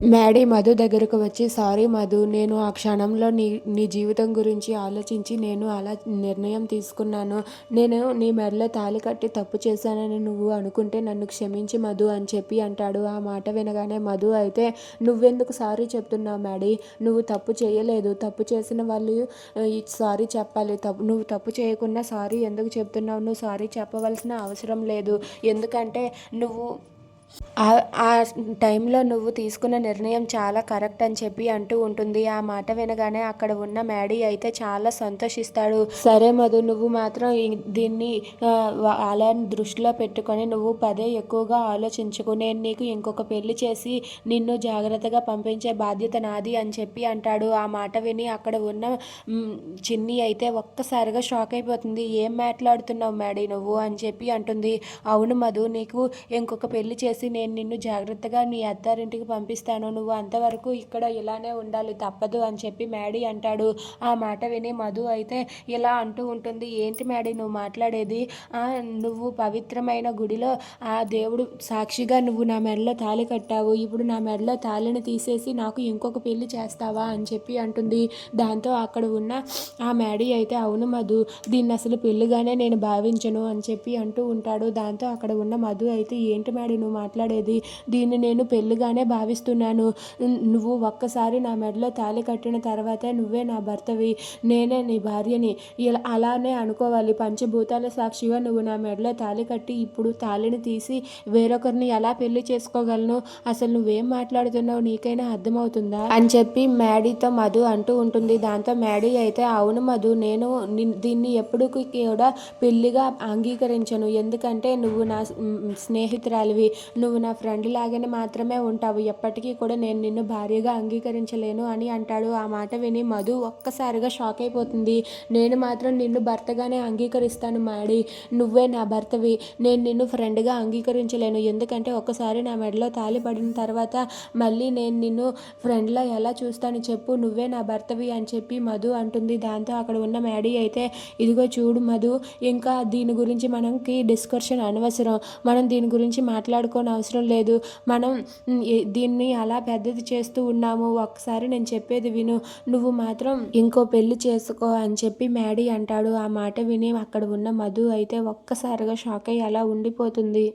Maddy Madhu దగ్గరకు వచ్చి sorry Madhu నేను ఆ క్షణంలో నీ నీ జీవితం గురించి ఆలోచించి నేను అలా నిర్ణయం తీసుకున్నాను. నేను నీ మెడలో తాళి కట్టి తప్పు చేశానని నువ్వు అనుకుంటే నన్ను క్షమించి మధు అని చెప్పి అంటాడు. ఆ మాట వినగానే మధు అయితే నువ్వెందుకు సారీ చెప్తున్నావు మ్యాడీ? నువ్వు తప్పు చేయలేదు. తప్పు చేసిన వాళ్ళు సారీ చెప్పాలి. తప్పు నువ్వు తప్పు చేయకుండా సారీ ఎందుకు చెప్తున్నావు? నువ్వు సారీ చెప్పవలసిన అవసరం లేదు. ఎందుకంటే నువ్వు ఆ టైంలో నువ్వు తీసుకున్న నిర్ణయం చాలా కరెక్ట్ అని చెప్పి అంటూ ఉంటుంది. ఆ మాట వినగానే అక్కడ ఉన్న మ్యాడీ అయితే చాలా సంతోషిస్తాడు. సరే మధు నువ్వు మాత్రం దీన్ని అలా దృష్టిలో పెట్టుకొని నువ్వు పదే ఎక్కువగా ఆలోచించుకు. నేను నీకు ఇంకొక పెళ్ళి చేసి నిన్ను జాగ్రత్తగా పంపించే బాధ్యత నాది అని చెప్పి అంటాడు. ఆ మాట విని అక్కడ ఉన్న చిన్ని అయితే ఒక్కసారిగా షాక్ అయిపోతుంది. ఏం మాట్లాడుతున్నావు మ్యాడీ నువ్వు అని చెప్పి అంటుంది. అవును మధు నీకు ఇంకొక పెళ్ళి చేసి చేసి నేను నిన్ను జాగ్రత్తగా నీ అత్తారింటికి పంపిస్తాను. నువ్వు అంతవరకు ఇక్కడ ఇలానే ఉండాలి. తప్పదు అని చెప్పి మ్యాడీ అంటాడు. ఆ మాట విని మధు అయితే ఇలా అంటూ ఉంటుంది. ఏంటి మ్యాడీ నువ్వు మాట్లాడేది? నువ్వు పవిత్రమైన గుడిలో ఆ దేవుడు సాక్షిగా నువ్వు నా మెడలో తాళి కట్టావు. ఇప్పుడు నా మెడలో తాళిని తీసేసి నాకు ఇంకొక పెళ్ళి చేస్తావా అని చెప్పి అంటుంది. దాంతో అక్కడ ఉన్న ఆ మ్యాడీ అయితే అవును మధు దీన్ని అసలు పెళ్ళిగానే నేను భావించను అని చెప్పి అంటూ ఉంటాడు. దాంతో అక్కడ ఉన్న మధు అయితే ఏంటి మ్యాడీ నువ్వు మాట్లాడేది? దీన్ని నేను పెళ్ళిగానే భావిస్తున్నాను. నువ్వు ఒక్కసారి నా మెడలో తాళి కట్టిన తర్వాతే నువ్వే నా భర్తవి. నేనే నీ భార్యని. ఇలా అలానే అనుకోవాలి. పంచభూతాల సాక్షిగా నువ్వు నా మెడలో తాళి కట్టి ఇప్పుడు తాళిని తీసి వేరొకరిని ఎలా పెళ్ళి చేసుకోగలను? అసలు నువ్వేం మాట్లాడుతున్నావు? నీకైనా అర్థమవుతుందా? అని చెప్పి మ్యాడీతో మధు అంటూ ఉంటుంది. దాంతో మ్యాడీ అయితే అవును మధు నేను దీన్ని ఎప్పుడు కూడా పెళ్ళిగా అంగీకరించను. ఎందుకంటే నువ్వు నా స్నేహితురాలివి. నువ్వు నా ఫ్రెండ్ లాగానే మాత్రమే ఉంటావు. ఎప్పటికీ కూడా నేను నిన్ను భార్యగా అంగీకరించలేను అని అంటాడు. ఆ మాట విని మధు ఒక్కసారిగా షాక్ అయిపోతుంది. నేను మాత్రం నిన్ను భర్తగానే అంగీకరిస్తాను మాడి. నువ్వే నా భర్తవి. నేను నిన్ను ఫ్రెండ్గా అంగీకరించలేను. ఎందుకంటే ఒక్కసారి నా మెడలో తాలి పడిన తర్వాత మళ్ళీ నేను నిన్ను ఫ్రెండ్లా ఎలా చూస్తాను చెప్పు. నువ్వే నా భర్తవి అని చెప్పి మధు అంటుంది. దాంతో అక్కడ ఉన్న మ్యాడీ అయితే ఇదిగో చూడు మధు ఇంకా దీని గురించి మనకి డిస్కషన్ అనవసరం. మనం దీని గురించి మాట్లాడుకో అవసరం లేదు. మనం దీన్ని అలా పెద్దది చేస్తూ ఉన్నాము. ఒకసారి నేను చెప్పేది విను. నువ్వు మాత్రం ఇంకో పెళ్ళి చేసుకో అని చెప్పి మ్యాడీ అంటాడు. ఆ మాట విని అక్కడ ఉన్న మధు అయితే ఒక్కసారిగా షాక్ అయ్యి అలా ఉండిపోతుంది.